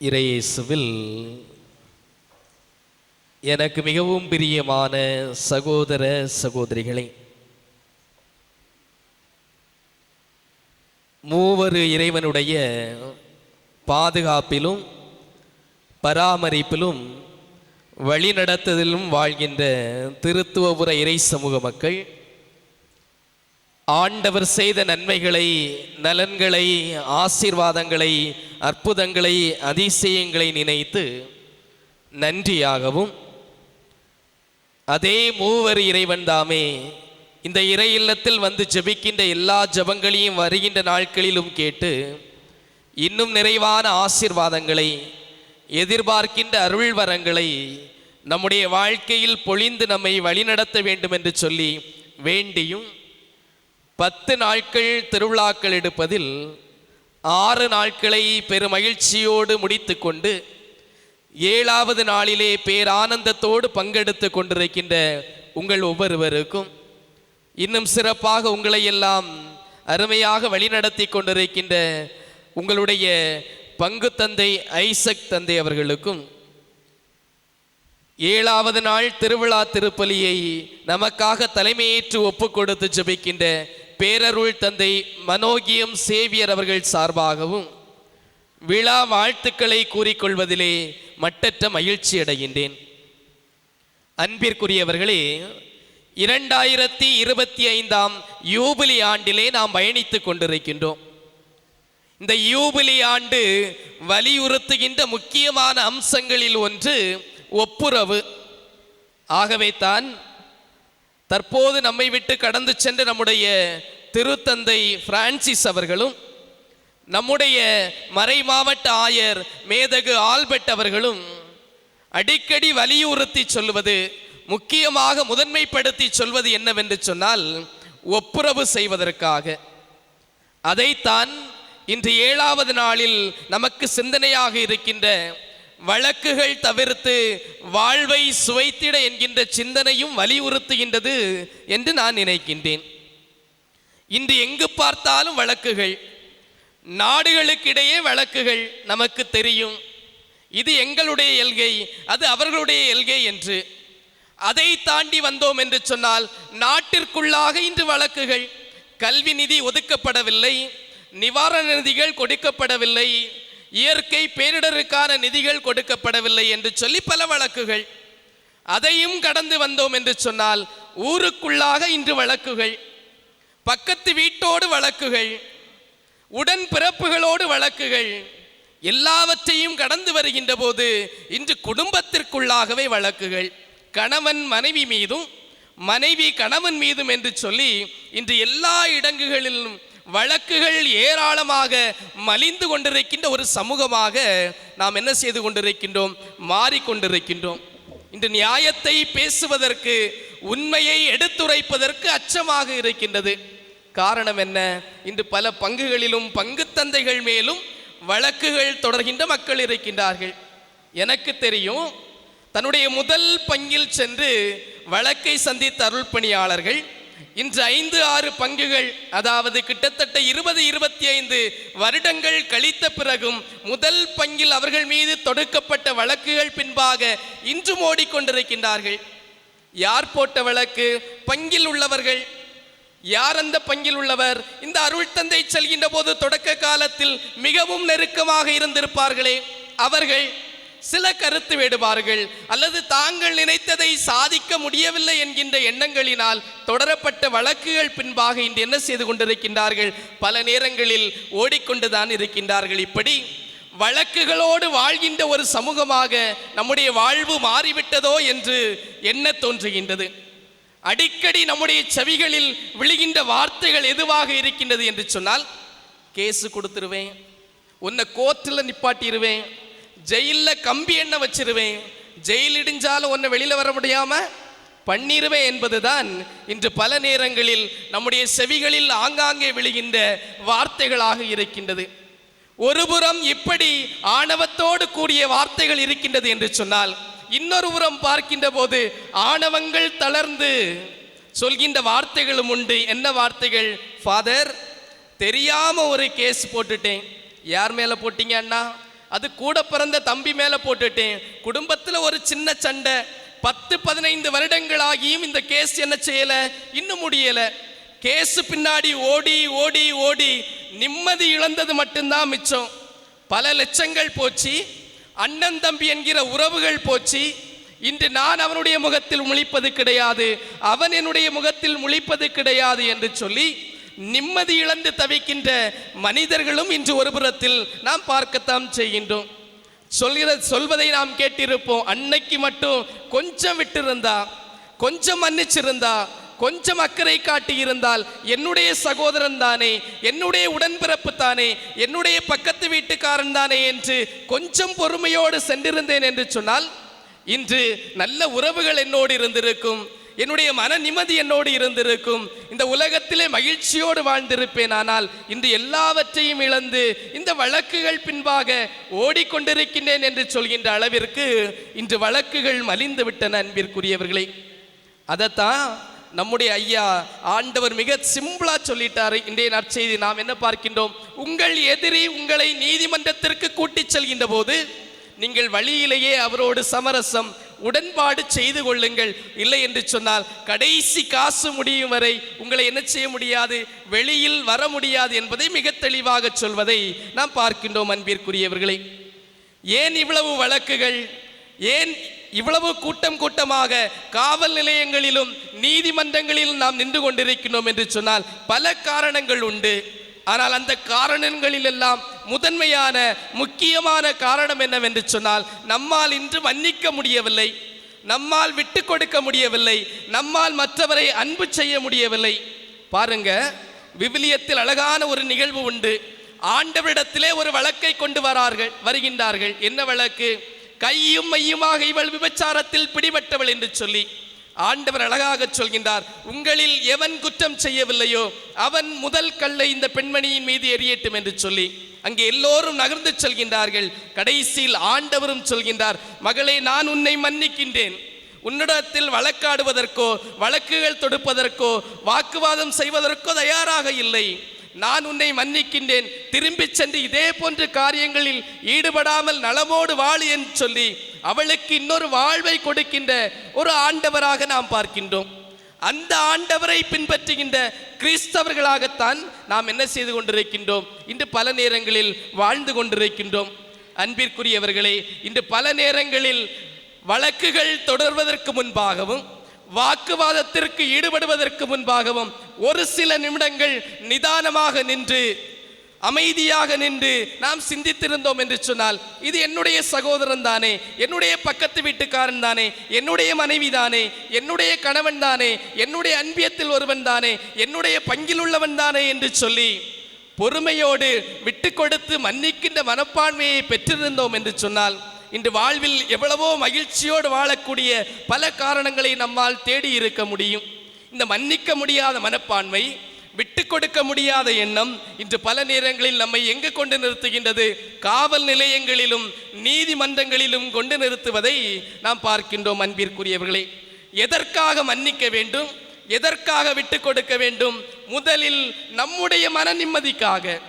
இறையேசுவில் எனக்கு மிகவும் பிரியமான சகோதர சகோதரிகளே மூவரு இறைவனுடைய பாதுகாப்பிலும் பராமரிப்பிலும் வழிநடத்துதலும் வாழ்கின்ற திருத்துவபுர இறை சமூக மக்கள் ஆண்டவர் செய்த நன்மைகளை நலன்களை ஆசீர்வாதங்களை அற்புதங்களை அதிசயங்களை நினைத்து நன்றியாகவும் அதே மூவர் இறைவன் தாமே இந்த இறை இல்லத்தில் வந்து ஜெபிக்கின்ற எல்லா ஜெபங்களையும் வருகின்ற நாட்களிலும் கேட்டு இன்னும் நிறைவான ஆசிர்வாதங்களை எதிர்பார்க்கின்ற அருள் வரங்களை நம்முடைய வாழ்க்கையில் பொழிந்து நம்மை வழிநடத்த வேண்டும் என்று சொல்லி வேண்டியும் பத்து நாட்கள் திருவிழாக்கள் எடுப்பதில் ஆறு நாட்களை பெருமகிழ்ச்சியோடு முடித்துக்கொண்டு ஏழாவது நாளிலே பேரானந்தத்தோடு பங்கெடுத்து கொண்டிருக்கின்ற உங்கள் ஒவ்வொருவருக்கும் இன்னும் சிறப்பாக உங்களை எல்லாம் அருமையாக வழிநடத்தி கொண்டிருக்கின்ற உங்களுடைய பங்கு தந்தை ஐசக் தந்தை அவர்களுக்கும் ஏழாவது நாள் திருவிழா திருப்பலியை நமக்காக தலைமையேற்று ஒப்பு கொடுத்து ஜெபிக்கின்ற பேரருள் தந்தை மனோகியம் சேவியர் அவர்கள் சார்பாகவும் விழா வாழ்த்துக்களை கூறிக்கொள்வதிலே மட்டற்ற மகிழ்ச்சி அடைகின்றேன். அன்பிற்குரியவர்களே இரண்டாயிரத்தி இருபத்தி ஐந்தாம் யூபிலி ஆண்டிலே நாம் பயணித்துக் கொண்டிருக்கின்றோம். இந்த யூபிலி ஆண்டு வலியுறுத்துகின்ற முக்கியமான அம்சங்களில் ஒன்று ஒப்புரவு. ஆகவே தான் தற்போது நம்மை விட்டு கடந்து சென்ற நம்முடைய திருத்தந்தை பிரான்சிஸ் அவர்களும் நம்முடைய மறைமாவட்ட ஆயர் மேதகு ஆல்பர்ட் அவர்களும் அடிக்கடி வலியுறுத்தி சொல்வது முக்கியமாக முதன்மைப்படுத்தி சொல்வது என்னவென்று சொன்னால் ஒப்புரவு செய்வதற்காக. அதைத்தான் இன்று ஏழாவது நாளில் நமக்கு சிந்தனையாக இருக்கின்ற வழக்குகள் தவிர்த்து வாழ்வை சுவைத்திட என்கின்ற சிந்தனையும் வலியுறுத்துகின்றது என்று நான் நினைக்கின்றேன். இன்று எங்கு பார்த்தாலும் வழக்குகள் நாடுகளுக்கிடையே வழக்குகள் நமக்கு தெரியும். இது எங்களுடைய எல்கை அது அவர்களுடைய எல்கை என்று. அதை தாண்டி வந்தோம் என்று சொன்னால் நாட்டிற்குள்ளாக இன்று வழக்குகள் கல்வி நிதி ஒதுக்கப்படவில்லை நிவாரண நிதிகள் கொடுக்கப்படவில்லை இயற்கை பேரிடருக்கான நிதிகள் கொடுக்கப்படவில்லை என்று சொல்லி பல வழக்குகள். அதையும் கடந்து வந்தோம் என்று சொன்னால் ஊருக்குள்ளாக இன்று வழக்குகள் பக்கத்து வீட்டோடு வழக்குகள் உடன் பிறப்புகளோடு வழக்குகள் எல்லாவற்றையும் கடந்து வருகின்ற போது இன்று குடும்பத்திற்குள்ளாகவே வழக்குகள். கணவன் மனைவி மீதும் மனைவி கணவன் மீதும் என்று சொல்லி இன்று எல்லா இடங்குகளிலும் வழக்குகள் ஏராளமாக மலிந்து கொண்டிருக்கின்ற ஒரு சமூகமாக நாம் என்ன செய்து கொண்டிருக்கின்றோம்? மாறிக்கொண்டிருக்கின்றோம். இன்று நியாயத்தை பேசுவதற்கு உண்மையை எடுத்துரைப்பதற்கு அச்சமாக இருக்கின்றது. காரணம் என்ன? இன்று பல பங்குகளிலும் பங்கு தந்தைகள் மேலும் வழக்குகள் தொடர்கின்ற மக்கள் இருக்கின்றார்கள். எனக்கு தெரியும் தன்னுடைய முதல் பங்கில் சென்று வழக்கை சந்தித்த அருள் பணியாளர்கள் இன்று ஐந்து ஆறு பங்குகள் அதாவது கிட்டத்தட்ட இருபது இருபத்தி ஐந்து வருடங்கள் கழித்த பிறகும் முதல் பங்கில் அவர்கள் மீது தொடுக்கப்பட்ட வழக்குகள் பின்பாக இன்றும் ஓடிக்கொண்டிருக்கின்றார்கள் யார் போட்ட வழக்கு? பங்கில் உள்ளவர்கள். யார் அந்த பங்கில் உள்ளவர்? இந்த அருள் தந்தை செல்கின்ற போது தொடக்க காலத்தில் மிகவும் நெருக்கமாக இருந்திருப்பார்களே. அவர்கள் சில கருத்து வேடுபார்கள் அல்லது தாங்கள் நினைத்ததை சாதிக்க முடியவில்லை என்கின்ற எண்ணங்களினால் தொடரப்பட்ட வழக்குகள் பின்பாக இன்று என்ன செய்து கொண்டிருக்கின்றார்கள்? பல நேரங்களில் ஓடிக்கொண்டுதான் இருக்கின்றார்கள். இப்படி வழக்குகளோடு வாழ்கின்ற ஒரு சமூகமாக நம்முடைய வாழ்வு மாறிவிட்டதோ என்று எண்ண தோன்றுகின்றது? அடிக்கடி நம்முடைய செவிகளில் விழுகின்ற வார்த்தைகள் எதுவாக இருக்கின்றது என்று சொன்னால் கேஸு கொடுத்துருவேன். உன்னை கோர்ட்டில் நிப்பாட்டிடுவேன் ஜெயிலில் கம்பி என்ன வச்சிருவேன். ஜெயில் இடிஞ்சாலும் ஒன்றை வெளியில் வர முடியாம பண்ணிருவேன் என்பதுதான் இன்று பல நேரங்களில் நம்முடைய செவிகளில் ஆங்காங்கே விழுகின்ற வார்த்தைகளாக இருக்கின்றது. ஒருபுறம் இப்படி ஆணவத்தோடு கூடிய வார்த்தைகள் இருக்கின்றது என்று சொன்னால் இன்னொரு புறம் பார்க்கின்ற போது ஆணவங்கள் தளர்ந்து சொல்கின்ற வார்த்தைகளும் உண்டு. என்ன வார்த்தைகள்? ஃபாதர் தெரியாம ஒரு கேஸ் போட்டுட்டேன். யார் மேல போட்டீங்க அண்ணா? அது கூட பிறந்த தம்பி மேலே போட்டுட்டேன். குடும்பத்தில் ஒரு சின்ன சண்டை. பத்து பதினைந்து வருடங்களாகியும் இந்த கேஸ் என்ன செய்யலை? இன்னும் முடியலை. கேஸ் பின்னாடி ஓடி ஓடி ஓடி நிம்மதி இழந்தது மட்டும்தான் மிச்சம். பல லட்சங்கள் போச்சு. அண்ணன் தம்பி என்கிற உறவுகள் போச்சு. இன்று நான் அவனுடைய முகத்தில் முழிப்பது கிடையாது. அவன் என்னுடைய முகத்தில் முழிப்பது கிடையாது என்று சொல்லி நிம்மதி இழந்து தவிக்கின்ற மனிதர்களும் இன்று ஒரு புறத்தில் நாம் பார்க்கத்தான் செய்கின்றோம். சொல்கிற சொல்வதை நாம் கேட்டிருப்போம். அன்னைக்கு மட்டும் கொஞ்சம் விட்டிருந்தா கொஞ்சம் மன்னிச்சிருந்தா கொஞ்சம் அக்கறை காட்டி இருந்தால் என்னுடைய சகோதரன் தானே என்னுடைய உடன்பிறப்பு தானே என்னுடைய பக்கத்து வீட்டுக்காரன் தானே என்று கொஞ்சம் பொறுமையோடு சென்றிருந்தேன் என்று சொன்னால் இன்று நல்ல உறவுகள் என்னோடு இருந்திருக்கும். என்னுடைய மன நிம்மதி என்னோடு இருந்திருக்கும். இந்த உலகத்திலே மகிழ்ச்சியோடு வாழ்ந்திருப்பேன். ஆனால் இன்று எல்லாவற்றையும் இழந்து இந்த வழக்குகள் பின்பாக ஓடிக்கொண்டிருக்கின்றேன் என்று சொல்கின்ற அளவிற்கு இன்று வழக்குகள் மலிந்து விட்டன அன்பிற்குரியவர்களே. அதைத்தான் நம்முடைய ஐயா ஆண்டவர் மிக சிம்பிளா சொல்லிட்டாரு. இன்றைய நற்செய்தி நாம் என்ன பார்க்கின்றோம்? உங்கள் எதிரி உங்களை நீதிமன்றத்திற்கு கூட்டிச் செல்கின்ற போது நீங்கள் வழியிலேயே அவரோடு சமரசம் உடன்பாடு செய்து கொள்ளுங்கள். இல்லை என்று சொன்னால் கடைசி காசு முடியும் வரை உங்களை என்ன செய்ய முடியாது? வெளியில் வர முடியாது என்பதை மிக தெளிவாக சொல்வதை நாம் பார்க்கின்றோம் அன்பிற்குரியவர்களே. ஏன் இவ்வளவு வழக்குகள்? ஏன் இவ்வளவு கூட்டம் கூட்டமாக காவல் நிலையங்களிலும் நீதிமன்றங்களிலும் நாம் நின்று கொண்டிருக்கிறோம் என்று சொன்னால் பல காரணங்கள் உண்டு. ஆனால் அந்த காரணங்களில் எல்லாம் முதன்மையான முக்கியமான காரணம் என்னவென்று சொன்னால் நம்மால் இன்று மன்னிக்க முடியவில்லை நம்மால் விட்டு கொடுக்க முடியவில்லை நம்மால் மற்றவரை அன்பு செய்ய முடியவில்லை. பாருங்க விவிலியத்தில் அழகான ஒரு நிகழ்வு உண்டு. ஆண்டவரிடத்திலே ஒரு வழக்கை கொண்டு வரார்கள் வருகின்றார்கள். என்ன வழக்கு? கையும் மையுமாக இவள் விபச்சாரத்தில் பிடிபட்டவள் என்று சொல்லி. ஆண்டவர் அழகாக சொல்கின்றார் உங்களில் எவன் குற்றம் செய்யவில்லையோ அவன் முதல் கல்லை இந்த பெண்மணியின் மீது எரியட்டும் என்று சொல்லி அங்கே எல்லோரும் நகர்ந்து செல்கின்றார்கள். கடைசியில் ஆண்டவரும் சொல்கின்றார் மகளே நான் உன்னை மன்னிக்கின்றேன். உன்னிடத்தில் வழக்காடுவதற்கோ வழக்குகள் தொடுப்பதற்கோ வாக்குவாதம் செய்வதற்கோ தயாராக இல்லை. நான் உன்னை மன்னிக்கின்றேன். திரும்பிச் சென்று இதே போன்ற காரியங்களில் ஈடுபடாமல் நலமோடு வாழு என்று சொல்லி அவளுக்கு இன்னொரு வாழ்வை கொடுக்கின்ற ஒரு ஆண்டவராக நாம் பார்க்கின்றோம். அந்த ஆண்டவரை பின்பற்றுகின்ற கிறிஸ்தவர்களாகத்தான் நாம் என்ன செய்து கொண்டிருக்கின்றோம். இன்று பல நேரங்களில் வாழ்ந்து கொண்டிருக்கின்றோம். அன்பிற்குரியவர்களே இன்று பல நேரங்களில் வழக்குகள் தொடர்வதற்கு முன்பாகவும் வாக்குவாதத்திற்கு ஈடுபடுவதற்கு முன்பாகவும் ஒரு சில நிமிடங்கள் நிதானமாக நின்று அமைதியாக நின்று நாம் சிந்தித்திருந்தோம் என்று சொன்னால் இது என்னுடைய சகோதரன் தானே என்னுடைய பக்கத்து வீட்டுக்காரன் தானே என்னுடைய மனைவி தானே என்னுடைய கணவன் தானே என்னுடைய அன்பியத்தில் ஒருவன் தானே என்னுடைய பங்கில் உள்ளவன் தானே என்று சொல்லி பொறுமையோடு விட்டு கொடுத்து மன்னிக்கின்ற மனப்பான்மையை பெற்றிருந்தோம் என்று சொன்னால் இன்று வாழ்வில் எவ்வளவோ மகிழ்ச்சியோடு வாழக்கூடிய பல காரணங்களை நம்மால் தேடி இருக்க முடியும். இந்த மன்னிக்க முடியாத மனப்பான்மை விட்டு கொடுக்க முடியாத எண்ணம் இன்று பல நேரங்களில் நம்மை எங்கு கொண்டு நிறுத்துகின்றது? காவல் நிலையங்களிலும் நீதிமன்றங்களிலும் கொண்டு நிறுத்துவதை நாம் பார்க்கின்றோம் அன்பிற்குரியவர்களே. எதற்காக மன்னிக்க வேண்டும்? எதற்காக விட்டு கொடுக்க வேண்டும்? முதலில் நம்முடைய மன நிம்மதிக்காக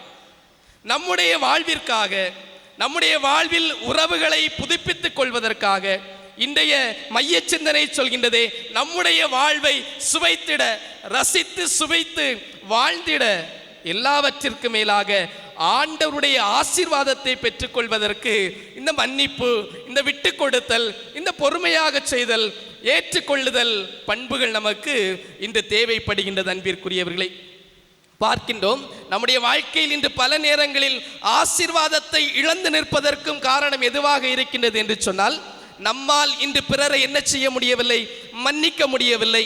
நம்முடைய வாழ்விற்காக நம்முடைய வாழ்வில் உறவுகளை புதுப்பித்துக் கொள்வதற்காக இன்றைய மைய சிந்தனை சொல்கின்றதே நம்முடைய வாழ்வை சுவைத்திட ரசித்து சுவைத்து வாழ்ந்திட எல்லாவற்றிற்கு மேலாக ஆண்டவருடைய ஆசீர்வாதத்தை பெற்றுக்கொள்வதற்கு இந்த மன்னிப்பு இந்த விட்டு கொடுத்தல் இந்த பொறுமையாக செய்தல் ஏற்றுக்கொள்ளுதல் பண்புகள் நமக்கு இன்று தேவைப்படுகின்றது அன்பிற்குரியவர்களை. பார்க்கின்றோம் நம்முடைய வாழ்க்கையில் இன்று பல நேரங்களில் ஆசீர்வாதத்தை இழந்து நிற்பதற்கும் காரணம் எதுவாக இருக்கின்றது என்று சொன்னால் நம்மால் இன்று பிறரை என்ன செய்ய முடியவில்லை? மன்னிக்க முடியவில்லை.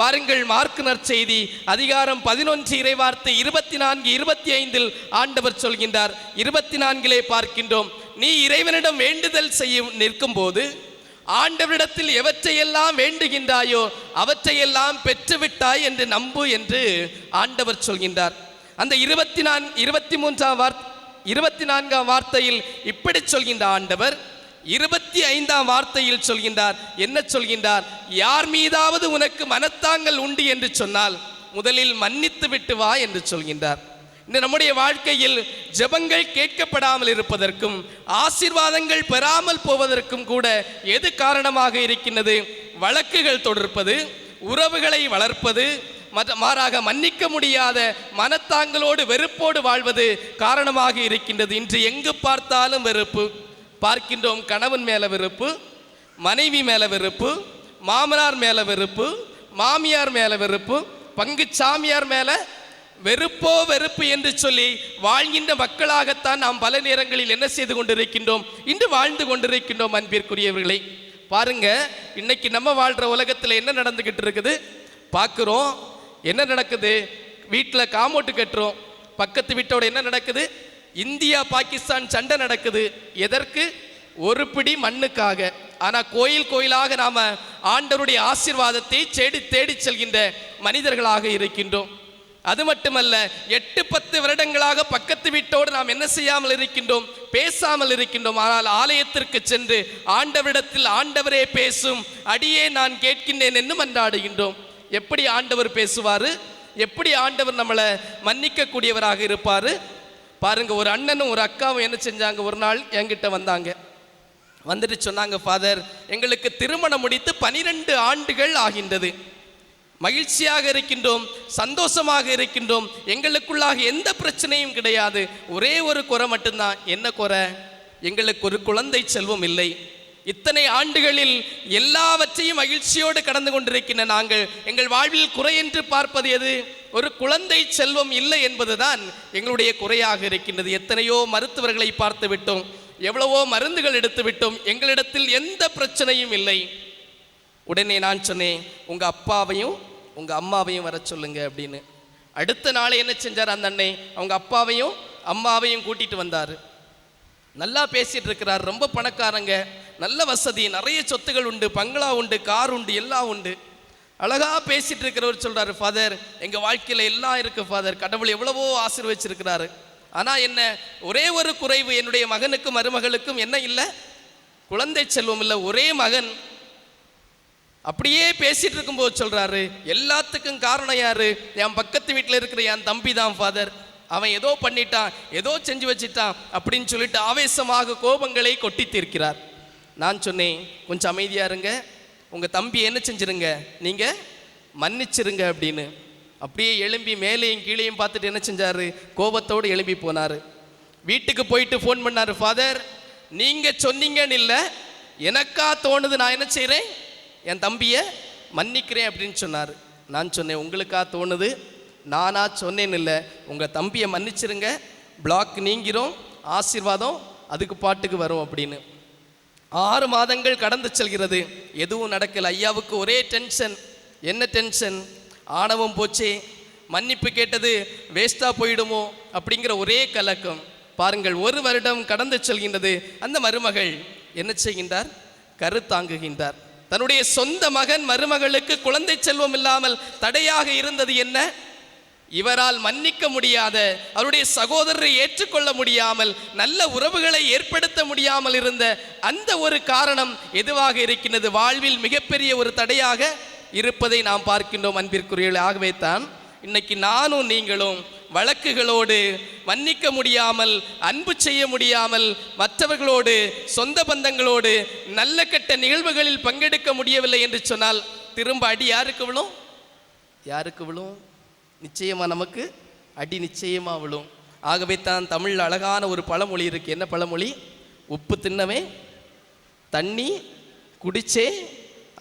பாருங்கள் மார்க்கு நற்செய்தி அதிகாரம் பதினொன்று இறைவார்த்தை இருபத்தி நான்கு இருபத்தி ஐந்தில் ஆண்டவர் சொல்கின்றார். இருபத்தி நான்கிலே பார்க்கின்றோம் நீ இறைவனிடம் வேண்டுதல் செய்ய நிற்கும் போது ஆண்டவரிடத்தில் எவற்றையெல்லாம் வேண்டுகின்றாயோ அவற்றையெல்லாம் பெற்றுவிட்டாய் என்று நம்பு என்று ஆண்டவர் சொல்கின்றார். அந்த இருபத்தி நான் இருபத்தி மூன்றாம் வார்த் இருபத்தி நான்காம் வார்த்தையில் இப்படி சொல்கின்ற ஆண்டவர் இருபத்தி ஐந்தாம் வார்த்தையில் சொல்கின்றார். என்ன சொல்கின்றார்? யார் மீதாவது உனக்கு மனத்தாங்கள் உண்டு என்று சொன்னால் முதலில் மன்னித்து விட்டு வா என்று சொல்கின்றார். இந்த நம்முடைய வாழ்க்கையில் ஜெபங்கள் கேட்கப்படாமல் இருப்பதற்கும் ஆசீர்வாதங்கள் பெறாமல் போவதற்கும் கூட எது காரணமாக இருக்கின்றது? வழக்குகள் தொடர்ப்பது உறவுகளை வளர்ப்பது மாறாக மன்னிக்க முடியாத மனத்தாங்களோடு வெறுப்போடு வாழ்வது காரணமாக இருக்கின்றது. இன்று எங்கு பார்த்தாலும் வெறுப்பு. பார்க்கின்றோம் கணவன் மேல வெறுப்பு மனைவி மேல வெறுப்பு மாமனார் மேல வெறுப்பு மாமியார் மேல வெறுப்பு பங்கு சாமியார் மேல வெறுப்போ வெறுப்பு என்று சொல்லி வாழ்கின்ற மக்களாகத்தான் நாம் பல நேரங்களில் என்ன செய்து கொண்டிருக்கின்றோம்? இன்று வாழ்ந்து கொண்டிருக்கின்றோம் அன்பிற்குரியவர்களை. பாருங்க இன்னைக்கு நம்ம வாழ்கிற உலகத்தில் என்ன நடந்துக்கிட்டு இருக்குது? பார்க்குறோம் என்ன நடக்குது? வீட்டில் காமோட்டு கட்டுறோம் பக்கத்து வீட்டோட என்ன நடக்குது? இந்தியா பாகிஸ்தான் சண்டை நடக்குது. எதற்கு? ஒரு பிடி மண்ணுக்காக. ஆனால் கோயில் கோயிலாக நாம் ஆண்டவருடைய ஆசீர்வாதத்தை தேடி தேடி செல்கின்ற மனிதர்களாக இருக்கின்றோம். அது மட்டுமல்ல எட்டு பத்து வருடங்களாக பக்கத்து வீட்டோடு நாம் என்ன செய்யாமல் இருக்கின்றோம்? பேசாமல் இருக்கின்றோம். ஆனால் ஆலயத்திற்கு சென்று ஆண்டவரிடத்தில் ஆண்டவரே பேசும் அடியே நான் கேட்கின்றேன் என்று மன்றாடுகின்றோம். எப்படி ஆண்டவர் பேசுவார்? எப்படி ஆண்டவர் நம்மளை மன்னிக்கக்கூடியவராக இருப்பார்? பாருங்க ஒரு அண்ணனும் ஒரு அக்காவும் என்ன செஞ்சாங்க? ஒரு நாள் என்கிட்ட வந்தாங்க. வந்துட்டு சொன்னாங்க ஃபாதர் எங்களுக்கு திருமணம் முடித்து பனிரெண்டு ஆண்டுகள் ஆகின்றது. மகிழ்ச்சியாக இருக்கின்றோம் சந்தோஷமாக இருக்கின்றோம். எங்களுக்குள்ளாக எந்த பிரச்சனையும் கிடையாது. ஒரே ஒரு குறை மட்டும்தான். என்ன குறை? எங்களுக்கு ஒரு குழந்தை செல்வம் இல்லை. இத்தனை ஆண்டுகளில் எல்லாவற்றையும் மகிழ்ச்சியோடு கடந்து கொண்டிருக்கின்ற நாங்கள் எங்கள் வாழ்வில் குறை என்று பார்ப்பது எது? ஒரு குழந்தை செல்வம் இல்லை என்பதுதான் எங்களுடைய குறையாக இருக்கின்றது. எத்தனையோ மருத்துவர்களை பார்த்து விட்டோம். எவ்வளவோ மருந்துகள் எடுத்து விட்டோம். எங்களிடத்தில் எந்த பிரச்சனையும் இல்லை. உடனே நான் சொன்னேன் உங்கள் அப்பாவையும் உங்கள் அம்மாவையும் வர சொல்லுங்க அப்படின்னு. அடுத்த நாள் என்ன செஞ்சார் அந்த அண்ணே? அவங்க அப்பாவையும் அம்மாவையும் கூட்டிட்டு வந்தார். நல்லா பேசிட்டு இருக்கிறார். ரொம்ப பணக்காரங்க. நல்ல வசதி. நிறைய சொத்துகள் உண்டு. பங்களா உண்டு கார் உண்டு எல்லாம் உண்டு. அழகா பேசிட்டு இருக்கிறவர் சொல்றாரு ஃபாதர் எங்கள் வாழ்க்கையில் எல்லாம் இருக்கு ஃபாதர் கடவுள் எவ்வளவோ ஆசீர்வச்சிருக்கிறாரு. ஆனால் என்ன ஒரே ஒரு குறைவு என்னுடைய மகனுக்கும் மருமகளுக்கும் என்ன இல்லை? குழந்தை செல்வம் இல்லை ஒரே மகன். அப்படியே பேசிட்டு இருக்கும்போது சொல்கிறாரு எல்லாத்துக்கும் காரணம் யாரு? என் பக்கத்து வீட்டில் இருக்கிற என் தம்பி தான் ஃபாதர் அவன் ஏதோ பண்ணிட்டான் ஏதோ செஞ்சு வச்சிட்டான் அப்படின்னு சொல்லிட்டு ஆவேசமாக கோபங்களை கொட்டி தீர்க்கிறார். நான் சொன்னேன் கொஞ்சம் அமைதியாக இருங்க. உங்கள் தம்பி என்ன செஞ்சிருங்க? நீங்கள் மன்னிச்சிருங்க அப்படின்னு. அப்படியே எழும்பி மேலேயும் கீழேயும் பார்த்துட்டு என்ன செஞ்சாரு? கோபத்தோடு எழும்பி போனார். வீட்டுக்கு போயிட்டு ஃபோன் பண்ணார் ஃபாதர் நீங்கள் சொன்னீங்கன்னு இல்லை. எனக்கா தோணுது நான் என்ன செய்கிறேன் என் தம்பியை மன்னிக்கிறேன் அப்படின்னு சொன்னார். நான் சொன்னேன் உங்களுக்கா தோணுது? நானா சொன்னேன்னு இல்லை. உங்கள் தம்பியை மன்னிச்சிருங்க. பிளாக் நீங்கிரும். ஆசீர்வாதம் அதுக்கு பாட்டுக்கு வரும் அப்படின்னு. ஆறு மாதங்கள் கடந்து செல்கிறது. எதுவும் நடக்கல. ஐயாவுக்கு ஒரே டென்ஷன் என்ன டென்ஷன் ஆணவம் போச்சே. மன்னிப்பு கேட்டது வேஸ்டாக போயிடுமோ? அப்படிங்கிற ஒரே கலக்கம். பாருங்கள் ஒரு வருடம் கடந்து செல்கின்றது அந்த மருமகள் என்ன செய்கின்றார்? கருத்தாங்குகின்றார். தன்னுடைய சொந்த மகன் மருமகளுக்கு குழந்தை செல்வம் இல்லாமல் தடையாக இருந்தது என்ன? இவரால் மன்னிக்க முடியாத அவருடைய சகோதரரை ஏற்றுக்கொள்ள முடியாமல் நல்ல உறவுகளை ஏற்படுத்த முடியாமல் இருந்த அந்த ஒரு காரணம் எதுவாக இருக்கின்றது? வாழ்வில் மிகப்பெரிய ஒரு தடையாக இருப்பதை நாம் பார்க்கின்றோம் அன்பிற்குரியவர்களே. ஆகவே தான் இன்னைக்கு நானும் நீங்களும் வழக்குகளோடு மன்னிக்க முடியாமல் அன்பு செய்ய முடியாமல் மற்றவர்களோடு சொந்த பந்தங்களோடு நல்ல கெட்ட நிகழ்வுகளில் பங்கெடுக்க முடியவில்லை என்று சொன்னால் திரும்ப அடி யாருக்கு விழும்? யாருக்கு விழும்? நிச்சயமாக நமக்கு அடி நிச்சயமாக விழும். ஆகவே தான் தமிழில் அழகான ஒரு பழமொழி இருக்கு. என்ன பழமொழி? உப்பு தின்னவே தண்ணி குடிச்சே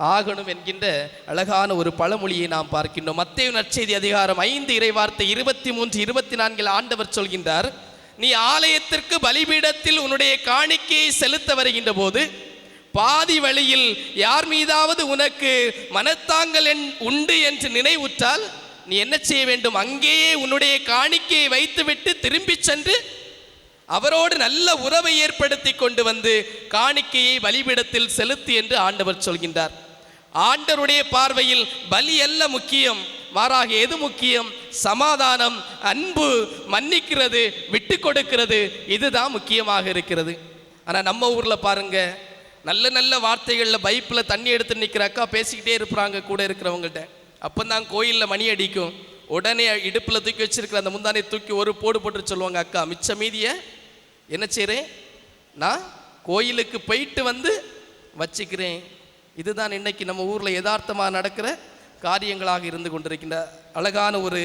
ஆகணும் என்கின்ற அழகான ஒரு பழமொழியை நாம் பார்க்கின்றோம். மத்தேயு நற்செய்தி அதிகாரம் ஐந்து இறைவார்த்தை இருபத்தி மூன்று இருபத்தி நான்கில் ஆண்டவர் சொல்கின்றார் நீ ஆலயத்திற்கு பலிபீடத்தில் உன்னுடைய காணிக்கையை செலுத்த வருகின்ற போது பாதி வழியில் யார் மீதாவது உனக்கு மனத்தாங்கல் என்- உண்டு என்று நினைவுற்றால் நீ என்ன செய்ய வேண்டும்? அங்கேயே உன்னுடைய காணிக்கையை வைத்துவிட்டு திரும்பிச் சென்று அவரோடு நல்ல உறவை ஏற்படுத்தி கொண்டு வந்து காணிக்கையை பலிபீடத்தில் செலுத்து என்று ஆண்டவர் சொல்கின்றார். ஆண்டருடைய பார்வையில் பலி அல்ல முக்கியம் மாறாக எது முக்கியம்? சமாதானம் அன்பு மன்னிக்கிறது விட்டு கொடுக்கிறது இதுதான் முக்கியமாக இருக்கிறது. ஆனால் நம்ம ஊரில் பாருங்க நல்ல நல்ல வார்த்தைகளில் பைப்பில் தண்ணி எடுத்து நிற்கிற அக்கா பேசிக்கிட்டே இருப்பாங்க கூட இருக்கிறவங்கள்ட்ட. அப்பந்தான் கோயிலில் மணி அடிக்கும். உடனே இடுப்பில் தூக்கி வச்சிருக்கிற அந்த முந்தானை தூக்கி ஒரு போடு போட்டு சொல்லுவாங்க அக்கா மிச்ச மீதிய என்ன செய்கிறேன் நான் கோயிலுக்கு போயிட்டு வந்து வச்சுக்கிறேன். இதுதான் இன்னைக்கு நம்ம ஊரில் யதார்த்தமாக நடக்கிற காரியங்களாக இருந்து கொண்டிருக்கின்ற அழகான ஒரு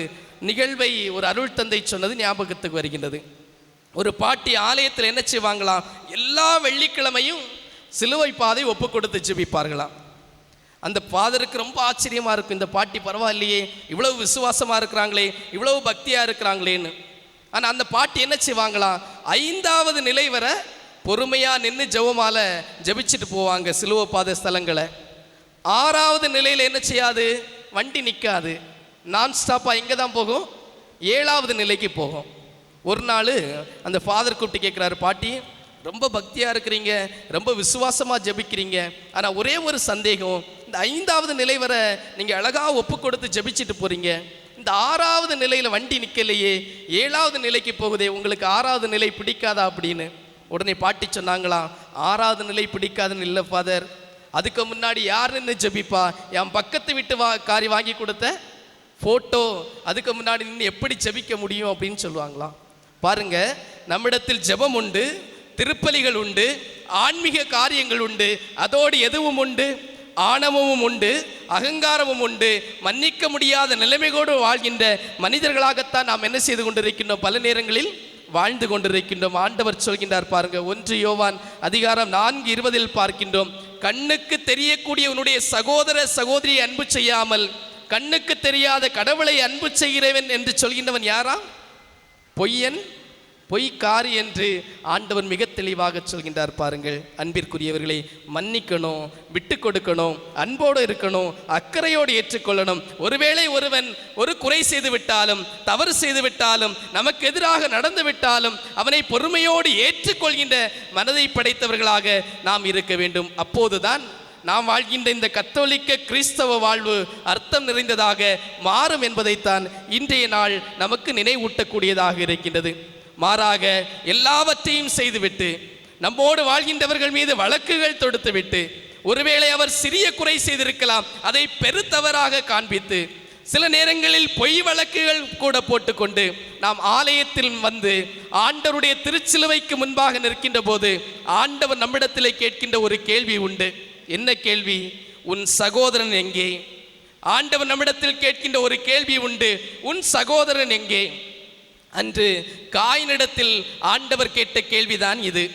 நிகழ்வை ஒரு அருள் தந்தை சொன்னது ஞாபகத்துக்கு வருகின்றது. ஒரு பாட்டி ஆலயத்தில் என்ன செய்வாங்களாம்? எல்லா வெள்ளிக்கிழமையும் சிலுவை பாதை ஒப்பு கொடுத்து ஜெபிப்பார்களாம். அந்த ஃபாதருக்கு ரொம்ப ஆச்சரியமாக இருக்கும் இந்த பாட்டி பரவாயில்லையே இவ்வளவு விசுவாசமாக இருக்கிறாங்களே இவ்வளவு பக்தியாக இருக்கிறாங்களேன்னு. ஆனால் அந்த பாட்டி என்ன செய்வாங்களாம் ஐந்தாவது நிலை வர பொறுமையாக நின்று ஜெபமால ஜெபிச்சுட்டு போவாங்க சிலுவ பாதை ஸ்தலங்களை. ஆறாவது நிலையில் என்ன செய்யாது வண்டி நிற்காது நான் ஸ்டாப்பாக எங்கே தான் போகும் ஏழாவது நிலைக்கு போகும். ஒரு நாள் அந்த ஃபாதர் கூப்பிட்டு கேட்குறாரு பாட்டி ரொம்ப பக்தியாக இருக்கிறீங்க ரொம்ப விசுவாசமாக ஜெபிக்கிறீங்க. ஆனால் ஒரே ஒரு சந்தேகம் இந்த ஐந்தாவது நிலை வர நீங்கள் அழகாக ஒப்பு கொடுத்து ஜெபிச்சுட்டு போகிறீங்க இந்த ஆறாவது நிலையில் வண்டி நிற்கலையே ஏழாவது நிலைக்கு போகுதே உங்களுக்கு ஆறாவது நிலை பிடிக்காதா அப்படின்னு? உடனே பாட்டி சொன்னாங்களாம் ஆறாவது நிலை பிடிக்காதுன்னு இல்லை ஃபாதர் அதுக்கு முன்னாடி யார் நின்று ஜெபிப்பா? என் பக்கத்து வீட்டு வா காரி வாங்கி கொடுத்த ஃபோட்டோ அதுக்கு முன்னாடி நின்று எப்படி ஜெபிக்க முடியும் அப்படின்னு சொல்லுவாங்களாம் பாருங்க நம்மிடத்தில் ஜெபம் உண்டு திருப்பலிகள் உண்டு ஆன்மீக காரியங்கள் உண்டு அதோடு எதுவும் உண்டு? ஆணவமும் உண்டு அகங்காரமும் உண்டு. மன்னிக்க முடியாத நிலைமையோடு வாழ்கின்ற மனிதர்களாகத்தான் நாம் என்ன செய்து கொண்டிருக்கின்றோம்? பல நேரங்களில் வாழ்ந்து கொண்டிருக்கின்றோம். ஆண்டவர் சொல்கின்றார் பாருங்க ஒன்று யோவான் அதிகாரம் நான்கு இருபதில் பார்க்கின்றோம். கண்ணுக்கு தெரியக்கூடிய உன்னுடைய சகோதர சகோதரியை அன்பு செய்யாமல் கண்ணுக்கு தெரியாத கடவுளை அன்பு செய்கிறவன் என்று சொல்கின்றவன் யாரா? பொய்யன் பொய்க்காரி என்று ஆண்டவர் மிக தெளிவாக சொல்கின்றார் பாருங்கள். அன்பிற்குரியவர்களை மன்னிக்கணும் விட்டு கொடுக்கணும் அன்போடு இருக்கணும் அக்கறையோடு ஏற்றுக்கொள்ளணும். ஒருவேளை ஒருவன் ஒரு குறை செய்து விட்டாலும் தவறு செய்து விட்டாலும் நமக்கு எதிராக நடந்து விட்டாலும் அவனை பொறுமையோடு ஏற்றுக்கொள்கின்ற மனதை படைத்தவர்களாக நாம் இருக்க வேண்டும். அப்போதுதான் நாம் வாழ்கின்ற இந்த கத்தோலிக்க கிறிஸ்தவ வாழ்வு அர்த்தம் நிறைந்ததாக மாறும் என்பதைத்தான் இன்றைய நாள் நமக்கு நினைவூட்டக்கூடியதாக இருக்கின்றது. மாறாக எல்லாவற்றையும் செய்துவிட்டு நம்மோடு வாழ்கின்றவர்கள் மீது வழக்குகள் தொடுத்துவிட்டு ஒருவேளை அவர் சிறிய குறை செய்திருக்கலாம் அதை பெருத்தவராக காண்பித்து சில நேரங்களில் பொய் வழக்குகள் கூட போட்டுக்கொண்டு நாம் ஆலயத்தில் வந்து ஆண்டவருடைய திருச்சிலுவைக்கு முன்பாக நிற்கின்ற போது ஆண்டவர் நம்மிடத்தில் கேட்கின்ற ஒரு கேள்வி உண்டு. என்ன கேள்வி? உன் சகோதரன் எங்கே? ஆண்டவர் நம்மிடத்தில் கேட்கின்ற ஒரு கேள்வி உண்டு. உன் சகோதரன் எங்கே? அன்று காயினிடத்தில் ஆண்டவர் கேட்ட கேள்விதான் இது.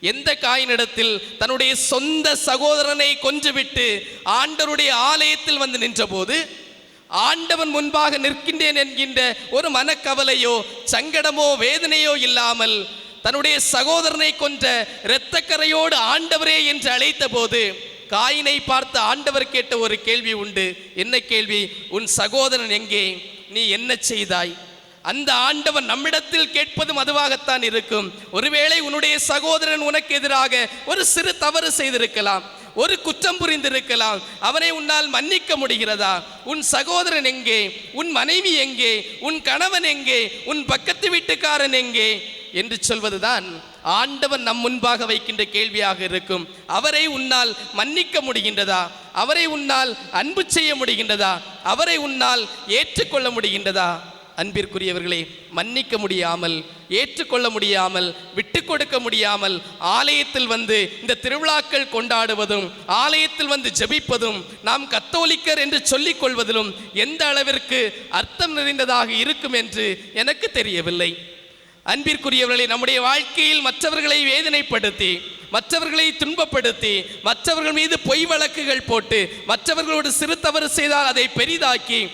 எந்த காயினிடத்தில் தன்னுடைய சொந்த சகோதரனை கொன்றுவிட்டு ஆண்டவருடைய ஆலயத்தில் வந்து நின்றபோது ஆண்டவன் முன்பாக நிற்கின்றேன் என்கின்ற ஒரு மனக்கவலையோ சங்கடமோ வேதனையோ இல்லாமல் தன்னுடைய சகோதரனை கொன்ற இரத்தக்கரையோடு ஆண்டவரே என்று அழைத்த போது காயினை பார்த்து ஆண்டவர் கேட்ட ஒரு கேள்வி உண்டு. என்ன கேள்வி? உன் சகோதரன் எங்கே? நீ என்ன செய்தாய்? அந்த ஆண்டவன் நம்மிடத்தில் கேட்பதும் அதுவாகத்தான் இருக்கும். ஒருவேளை உன்னுடைய சகோதரன் உனக்கு எதிராக ஒரு சிறு தவறு செய்திருக்கலாம் ஒரு குற்றம் புரிந்திருக்கலாம் அவனை உன்னால் மன்னிக்க முடிகிறதா? உன் சகோதரன் எங்கே? உன் மனைவி எங்கே? உன் கணவன் எங்கே? உன் பக்கத்து வீட்டுக்காரன் எங்கே? என்று சொல்வதுதான் ஆண்டவன் நம் முன்பாக வைக்கின்ற கேள்வியாக இருக்கும். அவரை உன்னால் மன்னிக்க முடிகின்றதா? அவரை உன்னால் அன்பு செய்ய முடிகின்றதா? அவரை உன்னால் ஏற்றுக்கொள்ள முடிகின்றதா? அன்பிற்குரியவர்களே மன்னிக்க முடியாமல் ஏற்றுக்கொள்ள முடியாமல் விட்டு கொடுக்க முடியாமல் ஆலயத்தில் வந்து இந்த திருவிழாக்கள் கொண்டாடுவதும் ஆலயத்தில் வந்து ஜெபிப்பதும் நாம் கத்தோலிக்கர் என்று சொல்லிக் கொள்வதிலும் எந்த அளவிற்கு அர்த்தம் நிறைந்ததாக இருக்கும் என்று எனக்கு தெரியவில்லை. அன்பிற்குரியவர்களை நம்முடைய வாழ்க்கையில் மற்றவர்களை வேதனைப்படுத்தி மற்றவர்களை துன்பப்படுத்தி மற்றவர்கள் மீது பொய் வழக்குகள் போட்டு மற்றவர்களோடு சிறு தவறு செய்தால் அதை பெரிதாக்கி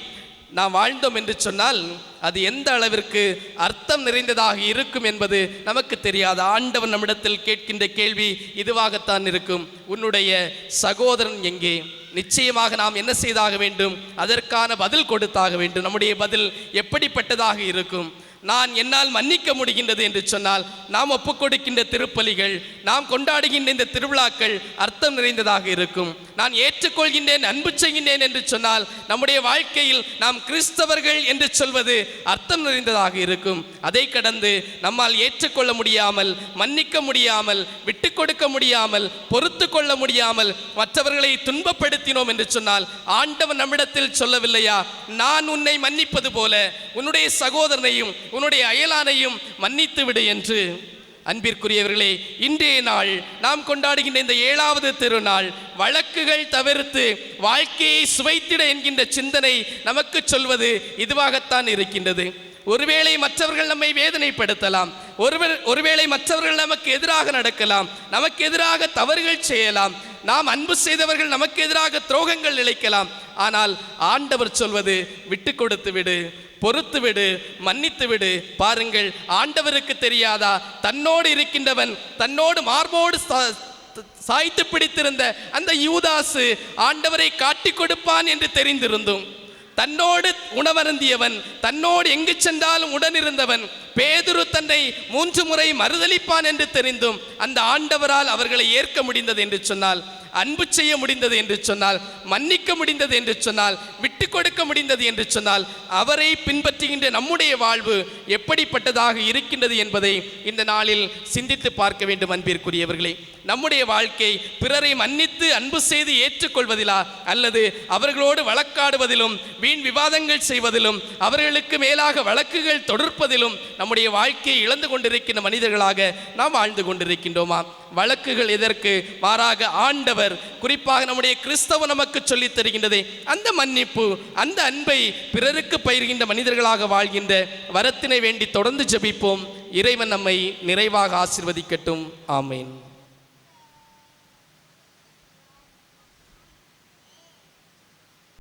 நாம் வாழ்ந்தோம் என்று சொன்னால் அது எந்த அளவிற்கு அர்த்தம் நிறைந்ததாக இருக்கும் என்பது நமக்கு தெரியாது. ஆண்டவன் நம்மிடத்தில் கேட்கின்ற கேள்வி இதுவாகத்தான் இருக்கும். உன்னுடைய சகோதரன் எங்கே? நிச்சயமாக நாம் என்ன செய்தாக வேண்டும்? அதற்கான பதில் கொடுத்தாக வேண்டும். நம்முடைய பதில் எப்படிப்பட்டதாக இருக்கும்? நான் என்னால் மன்னிக்க முடிகின்றது என்று சொன்னால் நாம் ஒப்புக்கொடுக்கின்ற திருப்பலிகள் நாம் கொண்டாடுகின்ற இந்த திருவிழாக்கள் அர்த்தம் நிறைந்ததாக இருக்கும். நான் ஏற்றுக்கொள்கின்றேன் அன்பு செய்கின்றேன் என்று சொன்னால் நம்முடைய வாழ்க்கையில் நாம் கிறிஸ்தவர்கள் என்று சொல்வது அர்த்தம் நிறைந்ததாக இருக்கும். அதை கடந்து நம்மால் ஏற்றுக்கொள்ள முடியாமல் மன்னிக்க முடியாமல் விட்டு கொடுக்க முடியாமல் பொறுத்து கொள்ள முடியாமல் மற்றவர்களை துன்பப்படுத்தினோம் என்று சொன்னால் ஆண்டவன் நம்மிடத்தில் சொல்லவில்லையா? நான் உன்னை மன்னிப்பது போல உன்னுடைய சகோதரனையும் உன்னுடைய அயலானையும் மன்னித்து விடு என்று அன்பிற்குரியவர்களே இன்றைய நாள் நாம் கொண்டாடுகின்ற இந்த ஏழாவது திருநாள். வழக்குகள் தவிர்த்து வாழ்க்கையை சுவைத்திட என்கின்ற சிந்தனை நமக்கு சொல்வது இதுவாகத்தான் இருக்கின்றது. ஒருவேளை மற்றவர்கள் நம்மை வேதனைப்படுத்தலாம். ஒருவர் ஒருவேளை மற்றவர்கள் நமக்கு எதிராக நடக்கலாம். நமக்கு எதிராக தவறுகள் செய்யலாம். நாம் அன்பு செய்தவர்கள் நமக்கு எதிராக துரோகங்கள் இழைக்கலாம் ஆனால் ஆண்டவர் சொல்வது விட்டு கொடுத்து விடு. பொறுத்து விடு மன்னித்து விடு பாருங்கள் ஆண்டவருக்கு தெரியாதா? தன்னோடு இருக்கின்றவன் தன்னோடு மார்போடு சா- சாய்த்து பிடித்திருந்த அந்த யூதாசு ஆண்டவரை காட்டி கொடுப்பான் என்று தெரிந்திருந்தும் தன்னோடு உணவருந்தியவன் தன்னோடு எங்கு சென்றாலும் உடனிருந்தவன் பேதுரு தன்னை மூன்று முறை மறுதளிப்பான் என்று தெரிந்தும் அந்த ஆண்டவரால் அவர்களை ஏற்க முடிந்தது என்று சொன்னால் அன்பு செய்ய முடிந்தது என்று சொன்னால் மன்னிக்க முடிந்தது என்று சொன்னால் விட்டு கொடுக்க முடிந்தது என்று சொன்னால் அவரை பின்பற்றுகின்ற நம்முடைய வாழ்வு எப்படிப்பட்டதாக இருக்கின்றது என்பதை இந்த நாளில் சிந்தித்து பார்க்க வேண்டும் அன்பிற்குரியவர்களே. நம்முடைய வாழ்க்கை பிறரை மன்னித்து அன்பு செய்து ஏற்றுக்கொள்வதிலா அல்லது அவர்களோடு வழக்காடுவதிலும் வீண் விவாதங்கள் செய்வதிலும் அவர்களுக்கு மேலாக வழக்குகள் தொடர்ப்பதிலும் நம்முடைய வாழ்க்கையை இழந்து கொண்டிருக்கின்ற மனிதர்களாக நாம் வாழ்ந்து கொண்டிருக்கின்றோமா? வழக்குகள் எதற்கு? மாறாக ஆண்டவர் குறிப்பாக நம்முடைய கிறிஸ்தவ நமக்கு சொல்லித் தருகின்றதே அந்த மன்னிப்பு அந்த அன்பை பிறருக்கு பயிர்கின்ற மனிதர்களாக வாழ்கின்ற வரத்தினை வேண்டி தொடர்ந்து ஜெபிப்போம். இறைவன் நம்மை நிறைவாக ஆசிர்வதிக்கட்டும். ஆமேன்.